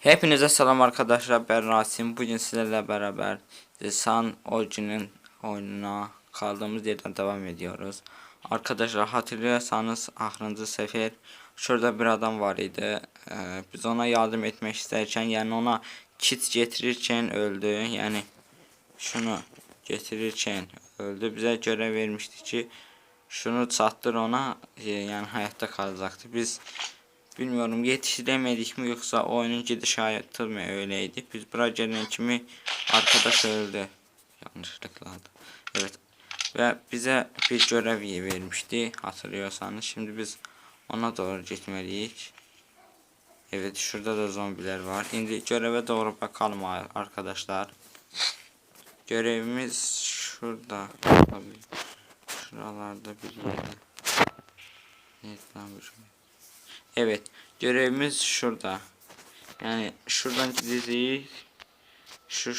Hepinize selam arkadaşlar ben Rasim. Bugün sizlerle beraber The Sun Origin'in oyununa kaldığımız yerden devam ediyoruz. Arkadaşlar hatırlıyorsanız ahırıncı sefer şurada bir adam var idi. Ee, biz ona yardım etmek isterken yani ona kit getirirken öldü. Yani şunu getirirken öldü. Bize görev vermişti ki şunu sattır ona e, yani hayatta kalacaktı. Biz Bilmiyorum yetiştiremedik mi yoksa oyunun gidişatı mı öyleydi. Biz gelen kimi arkadaş öldü. Yanlışlıkla. Evet. Ve bize bir görev vermişti hatırlıyorsanız. Şimdi biz ona doğru gitmeliyiz. Evet şurada da zombiler var. Şimdi göreve doğru bakalım arkadaşlar. Görevimiz şurada. Şuralarda bir yerde. Evet lan bu şey. Evet, görevimiz şurada. Yani şuradan gideceğiz. Şu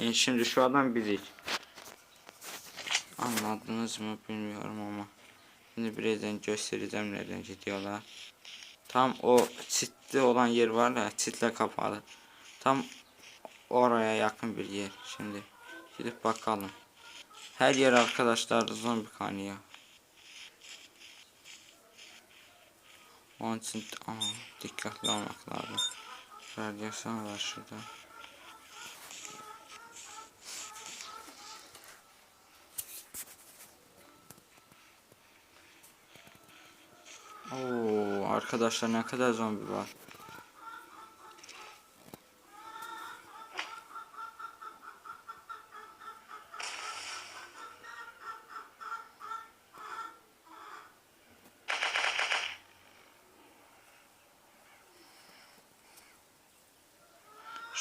e, şimdi şu adam bizik. Anladınız mı bilmiyorum ama. Şimdi birazdan göstereceğim nereden gidiyorlar. Tam o çitli olan yer var ya çitle kapalı. Tam oraya yakın bir yer. Şimdi gidip bakalım. Her yer arkadaşlar zombi kanıyor. Onun için aa, dikkatli olmak lazım. Radyasyon var şurada. Oo, arkadaşlar ne kadar zombi var.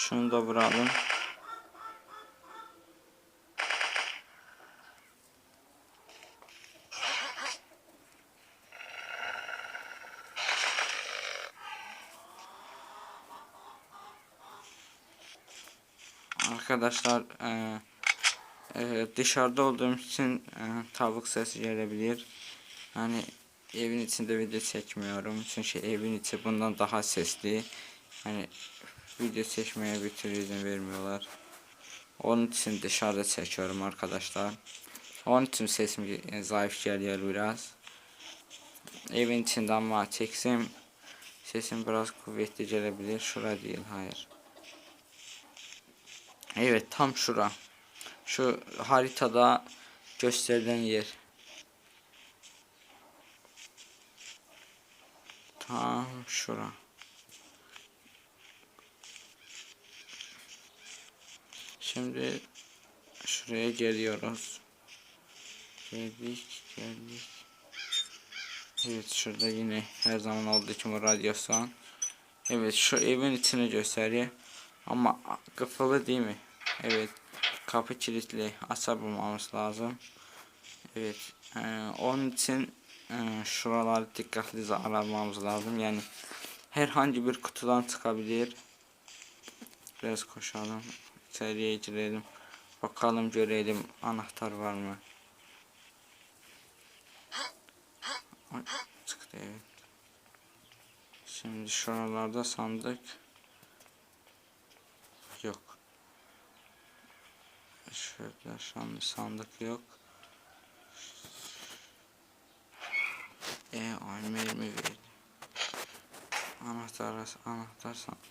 Şunu da vuralım. Arkadaşlar e, e, dışarıda olduğum için e, tavuk sesi gelebilir. Hani evin içinde video çekmiyorum çünkü evin içi bundan daha sesli. Hani video çekmeye bir türlü izin vermiyorlar. Onun için dışarıda çekiyorum arkadaşlar. Onun için sesim e, zayıf geliyor biraz. Evin içinde ama çeksem sesim biraz kuvvetli gelebilir. Şura değil hayır. Evet tam şura. Şu haritada gösterilen yer. Tam şura. Şimdi şuraya geliyoruz. Geldik, geldik. Evet şurada yine her zaman olduğu gibi radyasyon. Evet şu evin içini gösteriyor. Ama kapalı değil mi? Evet. Kapı kilitli. Açabilmemiz lazım. Evet. E, onun için e, şuraları dikkatli aramamız lazım. Yani herhangi bir kutudan çıkabilir. Biraz koşalım. İçeriye girelim. Bakalım görelim anahtar var mı? Çıktı evet. Şimdi şuralarda sandık yok. Şöyle şu sandık yok. E ay mermi verdi. Anahtar anahtar sandık.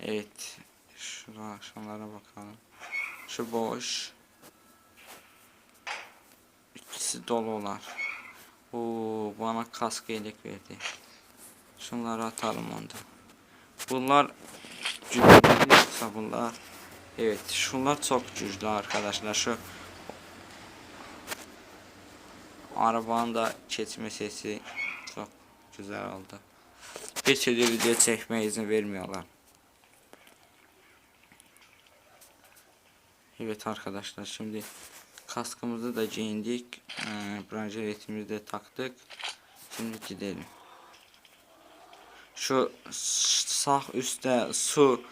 Evet. Şuraya şunlara bakalım. Şu boş. İkisi dolular. Oo, bana kask yelek verdi. Şunları atalım onda. Bunlar güçlü yoksa bunlar. Evet, şunlar çok güçlü arkadaşlar. Şu arabanın da geçme sesi çok güzel oldu. Bir türlü video çekmeye izin vermiyorlar. Evet arkadaşlar şimdi kaskımızı da giyindik. Ee, branjeletimizi de taktık. Şimdi gidelim. Şu sağ üstte su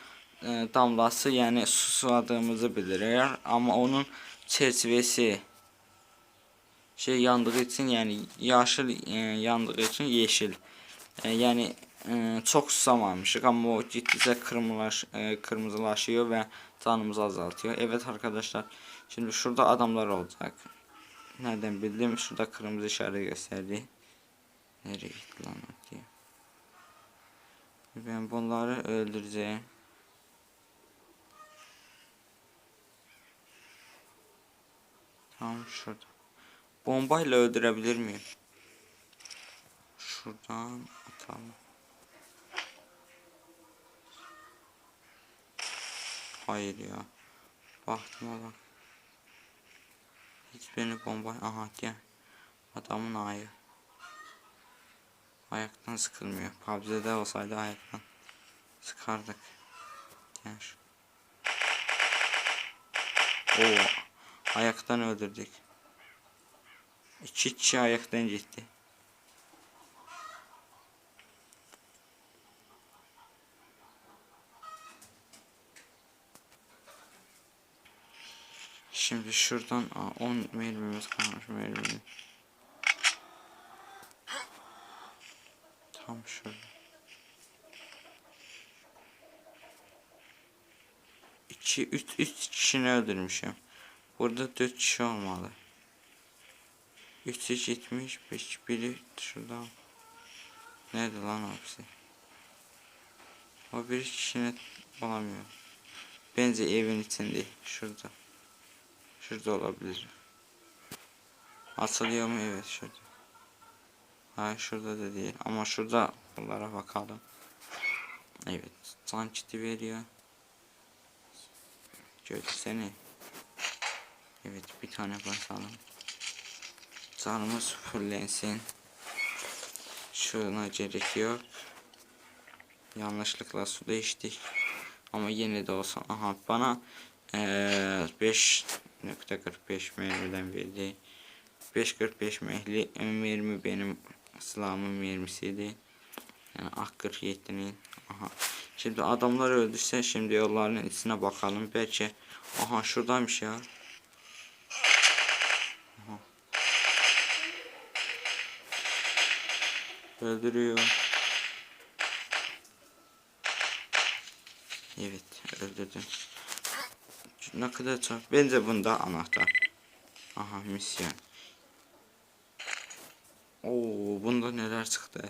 e, damlası yani su suladığımızı bildirir ama onun çerçevesi şey yandığı için yani yaşıl e, yandığı için yeşil. E, yani e, çok susamamışık ama o gittikçe kırmızılaş, e, kırmızılaşıyor ve canımızı azaltıyor. Evet arkadaşlar şimdi şurada adamlar olacak. Nereden bildim? Şurada kırmızı işaret gösterdi. Nereye gitti lan diye. Ben bunları öldüreceğim. Tam şurada. Bombayla öldürebilir miyim? Şuradan atalım. Hayır ya. Bahtıma bak. Hiç beni bomba... Aha gel. Adamın ayı. Ayaktan sıkılmıyor. PUBG'de olsaydı ayaktan sıkardık. Şu. Oo. Ayaktan öldürdük. İki kişi ayaktan gitti. Şimdi şuradan aa, 10 mermimiz kalmış mermimiz. Tam şurada. İki, üç, üç kişini öldürmüşüm. Burada dört kişi olmalı. 375 biri şuradan. Nerede lan hepsi? O bir kişini bulamıyorum. Bence evin içinde. Şurada. Şurada olabilir. Asılıyor mu? Evet şurada. Hayır şurada da değil. Ama şurada bunlara bakalım. Evet. Can kiti veriyor. Görsene. Evet bir tane basalım. Canımız fullensin. Şuna gerek yok. Yanlışlıkla su değiştik. Ama yine de olsa aha bana eee 5.45 mermiden verdi. 5.45 mehli mermi benim silahımın mermisiydi. Yani AK-47'nin. Aha. Şimdi adamlar öldürse şimdi yolların içine bakalım. Belki aha şuradaymış ya. Aha. Öldürüyor. Evet öldürdüm. Ne kadar çok. Bence bunda anahtar. Aha misyon. Oo bunda neler çıktı.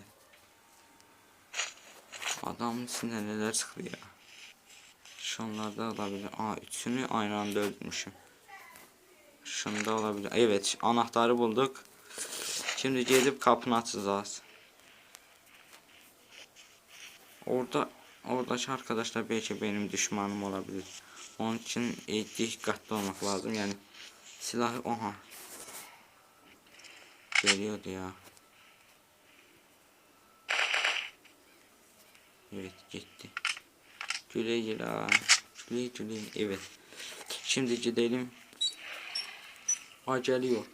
Adamın içinde neler çıktı ya. Şunlarda olabilir. Aa üçünü aynı anda öldürmüşüm. Şunda olabilir. Evet anahtarı bulduk. Şimdi gelip kapını açacağız. Orada oradaki arkadaşlar belki benim düşmanım olabilir. Onun için e, dikkatli olmak lazım. Yani silahı oha geliyordu ya. Evet gitti. Güle güle. Güle güle. Evet. Şimdi gidelim. Ha geliyor.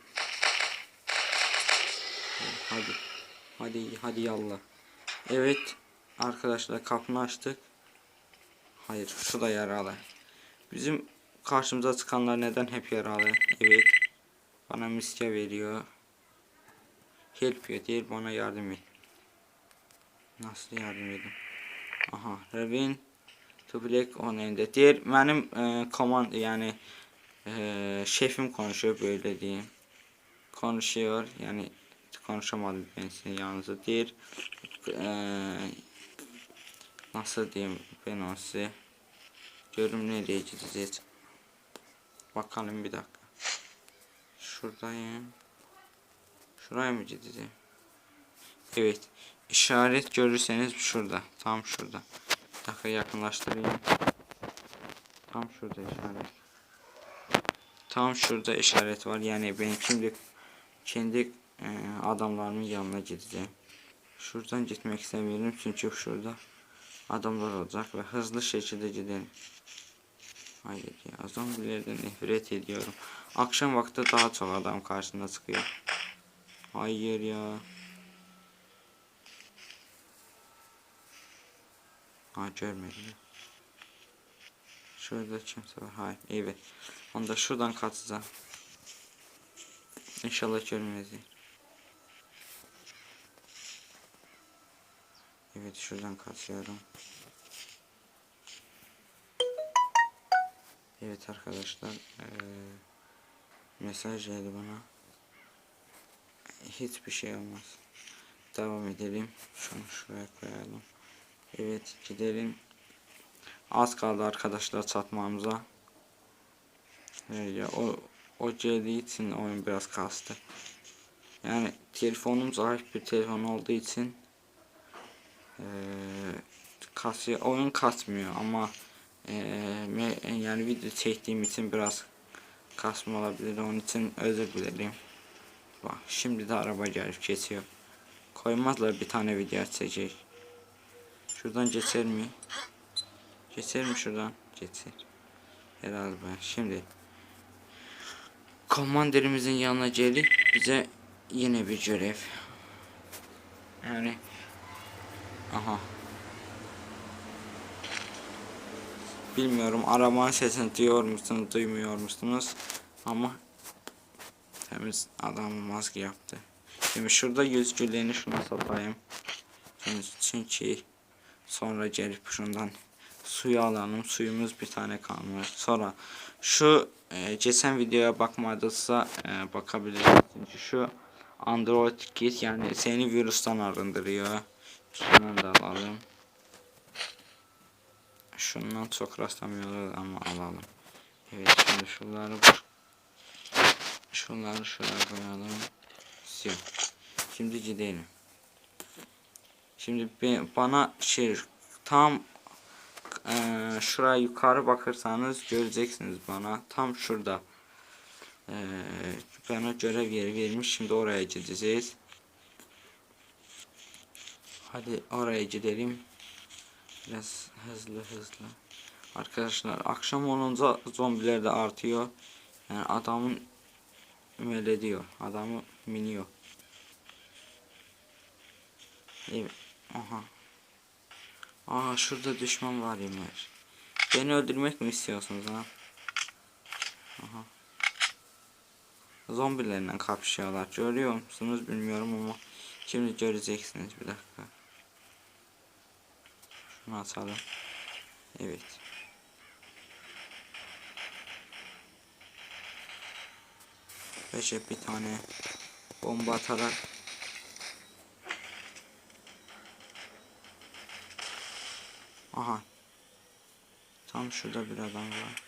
Hadi. Hadi hadi yallah. Evet. Arkadaşlar kapını açtık. Hayır şu da yaralı. Bizim karşımıza çıkanlar neden hep yaralı? Evet. Bana miske veriyor. Help diyor. Değil bana yardım et. Nasıl yardım edin? Aha. Revin to black on ende. Diğer benim e, command yani e, şefim konuşuyor böyle diyeyim. Konuşuyor yani konuşamadım ben sizin yanınızda. Diğer e, nasıl diyeyim ben o size görüm nereye gideceğiz. Bakalım bir dakika. Şuradayım. Şuraya mı gideceğim? Evet. İşaret görürseniz şurada. Tam şurada. Bir dakika yakınlaştırayım. Tam şurada işaret. Tam şurada işaret var. Yani ben şimdi kendi e, adamlarımın yanına gideceğim. Şuradan gitmek istemiyorum çünkü şurada adamlar olacak ve hızlı şekilde gidelim. Hayır ya zombilerden nefret ediyorum. Akşam vakti daha çok adam karşına çıkıyor. Hayır ya. Ha görmedim. Şurada kimse var. Hayır. Evet. Onda şuradan kaçacağım. İnşallah görmez. Evet şuradan kaçıyorum. Evet arkadaşlar eee, mesaj geldi bana. Hiçbir şey olmaz. Devam edelim. Şunu şuraya koyalım. Evet gidelim. Az kaldı arkadaşlar çatmamıza. Öyle o o geldiği için oyun biraz kastı. Yani telefonum zayıf bir telefon olduğu için eee kasıyor, oyun kasmıyor ama me- yani video çektiğim için biraz kasma olabilir. Onun için özür dilerim. Bak şimdi de araba gelip geçiyor. Koymazlar bir tane video çekecek. Şuradan geçer mi? Geçer mi şuradan? Geçer. Herhalde ben. Şimdi komanderimizin yanına gelip bize yine bir görev. Yani aha. Bilmiyorum arabanın sesini duyuyor musunuz, duymuyor musunuz? Ama temiz adam maske yaptı. Şimdi şurada yüz güllerini şuna satayım. Çünkü sonra gelip şundan suyu alalım. Suyumuz bir tane kalmış. Sonra şu e, geçen videoya bakmadıysa e, bakabilirsiniz. Çünkü şu Android kit yani seni virüsten arındırıyor. Şundan da alalım. Şundan çok rastlamıyoruz ama alalım. Evet şimdi şunları şunları şuraya koyalım. Yok. Şimdi gidelim. Şimdi bana şey tam eee şuraya yukarı bakırsanız göreceksiniz bana tam şurada eee bana görev yeri verilmiş şimdi oraya gideceğiz hadi oraya gidelim biraz hızlı hızlı arkadaşlar akşam olunca zombiler de artıyor yani adamın öyle diyor adamı miniyor Evet. Aha. Aa şurada düşman var yemer. Beni öldürmek mi istiyorsunuz ha? Aha. Zombilerle kapışıyorlar. Görüyor musunuz bilmiyorum ama şimdi göreceksiniz bir dakika. Şunu atalım. Evet. Beşe bir tane bomba atarak Aha. Tam şurada bir adam var.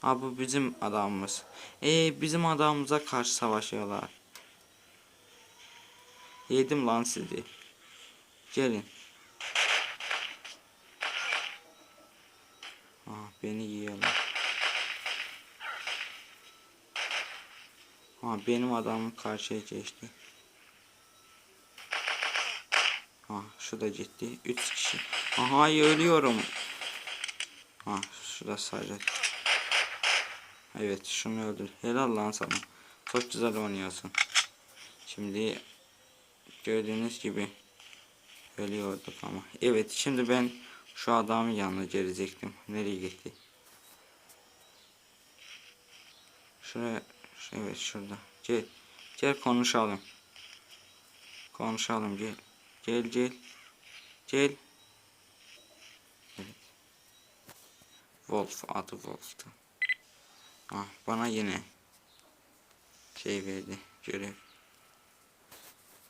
Ha bu bizim adamımız. E bizim adamımıza karşı savaşıyorlar. Yedim lan sizi. Gelin. Ah beni yiyorlar. Ha benim adamım karşıya geçti. Ha şu da gitti. 3 kişi. Aha ölüyorum. Ha şurada sadece. Evet şunu öldür. Helal lan sana. Çok güzel oynuyorsun. Şimdi gördüğünüz gibi ölüyorduk ama. Evet şimdi ben şu adamın yanına gelecektim. Nereye gitti? Şuraya evet şurada. Gel. Gel konuşalım. Konuşalım gel. Gel gel. Gel. Evet. Wolf adı Wolf'tu. Ah bana yine şey verdi görev.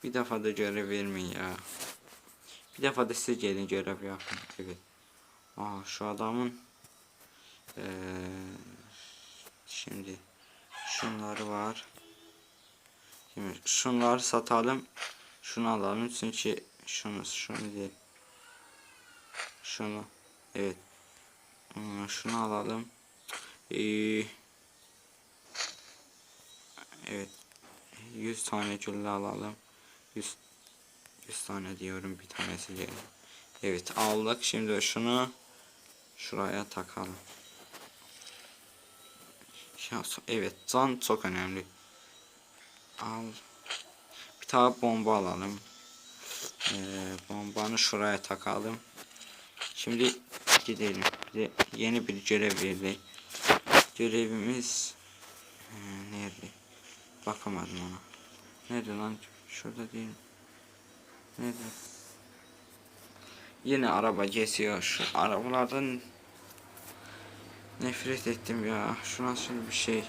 Bir defa da görev vermeyin ya. Bir defa da siz gelin görev yapın. Evet. Aa şu adamın ee, şimdi şunları var. Şimdi şunları satalım. Şunu alalım çünkü şunu şunu değil. Şunu evet. Hmm, şunu alalım. Ee, evet. 100 tane gülle alalım. 100 100 tane diyorum bir tanesi geldi. Evet aldık. Şimdi şunu şuraya takalım. Evet can çok önemli. Al. Bir tane bomba alalım. Ee, bombanı şuraya takalım. Şimdi gidelim. Bize yeni bir görev verdi. Görevimiz ee, nerede? Bakamadım ona. Nerede lan? Şurada değil. mi? Nerede? Yine araba geçiyor. Şu arabalardan nefret ettim ya. Şu nasıl bir şey.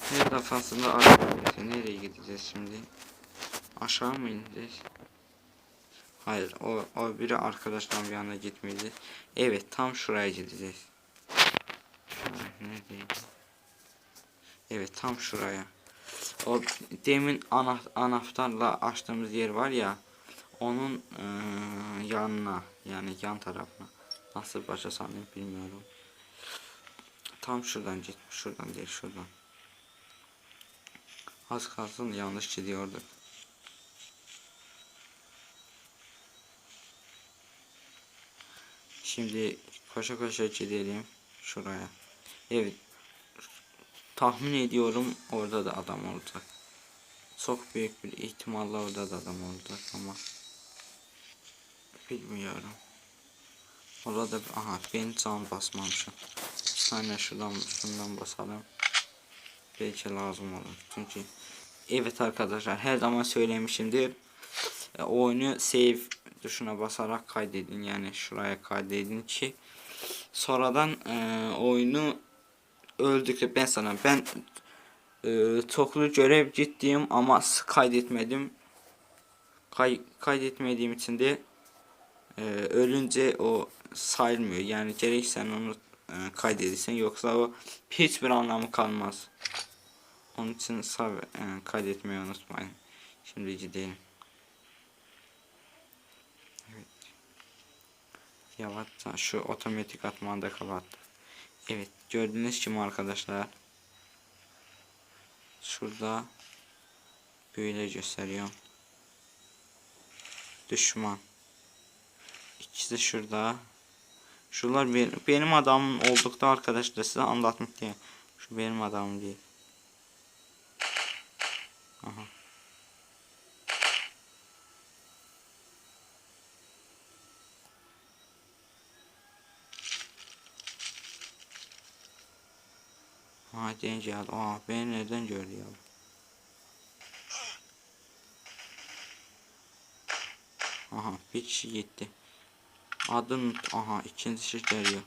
Her defasında araba geçiyor. Nereye gideceğiz şimdi? Aşağı mı ineceğiz? Hayır o, o biri arkadaştan bir yana gitmeyeceğiz. Evet tam şuraya gideceğiz. Şuraya? Evet tam şuraya. O demin ana, anahtarla açtığımız yer var ya. Onun eee, yanına yani yan tarafına. Nasıl başa sanayım bilmiyorum. Tam şuradan git. Şuradan değil şuradan. Az kalsın yanlış gidiyorduk. Şimdi koşa koşa gidelim şuraya. Evet. Tahmin ediyorum orada da adam olacak. Çok büyük bir ihtimalle orada da adam olacak ama bilmiyorum. Orada aha ben can basmamışım. Bir saniye şuradan şundan basalım. Belki lazım olur. Çünkü evet arkadaşlar her zaman söylemişimdir. E, oyunu save tuşuna basarak kaydedin yani şuraya kaydedin ki sonradan e, oyunu öldükçe ben sana ben e, çoklu görev gittiğim ama kaydetmedim Kay, kaydetmediğim için de e, ölünce o sayılmıyor. Yani gerek onu e, kaydedirsen yoksa o hiçbir anlamı kalmaz. Onun için sağ, e, kaydetmeyi unutmayın. Şimdi gidelim. Yavaşça şu otomatik atmanı da kapattı. Evet gördüğünüz gibi arkadaşlar. Şurada böyle gösteriyorum. Düşman. İkisi de şurada. Şunlar benim, benim adamım oldukta arkadaşlar size anlatmak diye. Şu benim adamım değil. Aha. Ha denk geldi. Aa beni nereden gördü ya? Aha bir kişi gitti. Adın aha ikincisi geliyor.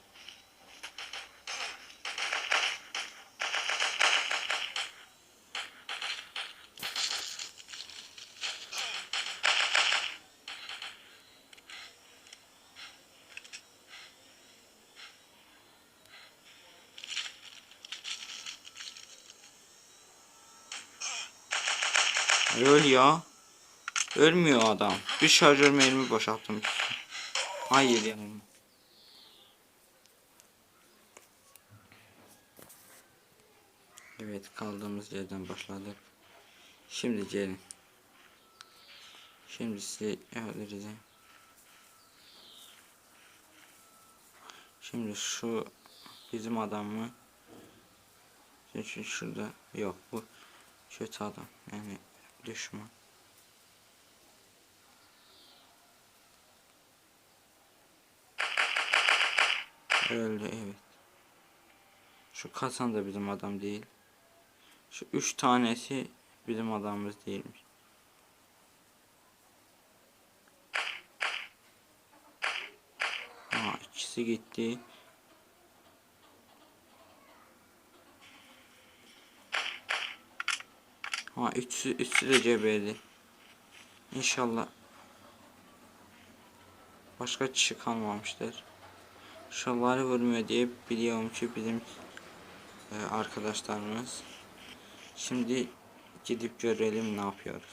Ya. Ölmüyor adam. Bir şarjör mermi boşalttım. Hayır yani. Evet kaldığımız yerden başladık. Şimdi gelin. Şimdi sizi öldüreceğim. Şimdi şu bizim adam mı? Çünkü şurada yok bu kötü adam yani düşman. Öldü evet. Şu Kasan da bizim adam değil. Şu üç tanesi bizim adamımız değilmiş. Ha ikisi gitti. Ha üçü, üçü de cebeldi. İnşallah başka kişi kalmamıştır. Şalvarı vurmuyor diye biliyorum ki bizim e, arkadaşlarımız. Şimdi gidip görelim ne yapıyoruz.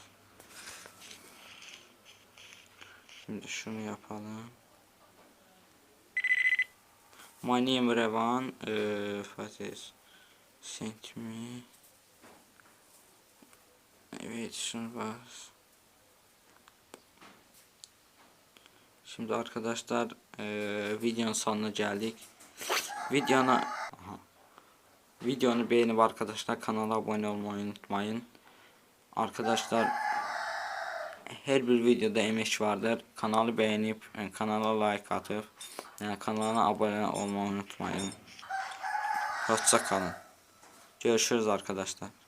Şimdi şunu yapalım. My name Revan. E, Fatih. Sent me. Evet şunu bas. Şimdi arkadaşlar eee videonun sonuna geldik. Videona Aha. videonu beğenip arkadaşlar kanala abone olmayı unutmayın. Arkadaşlar her bir videoda emek vardır. Kanalı beğenip e, kanala like atıp yani kanalına abone olmayı unutmayın. Hoşça kalın. Görüşürüz arkadaşlar.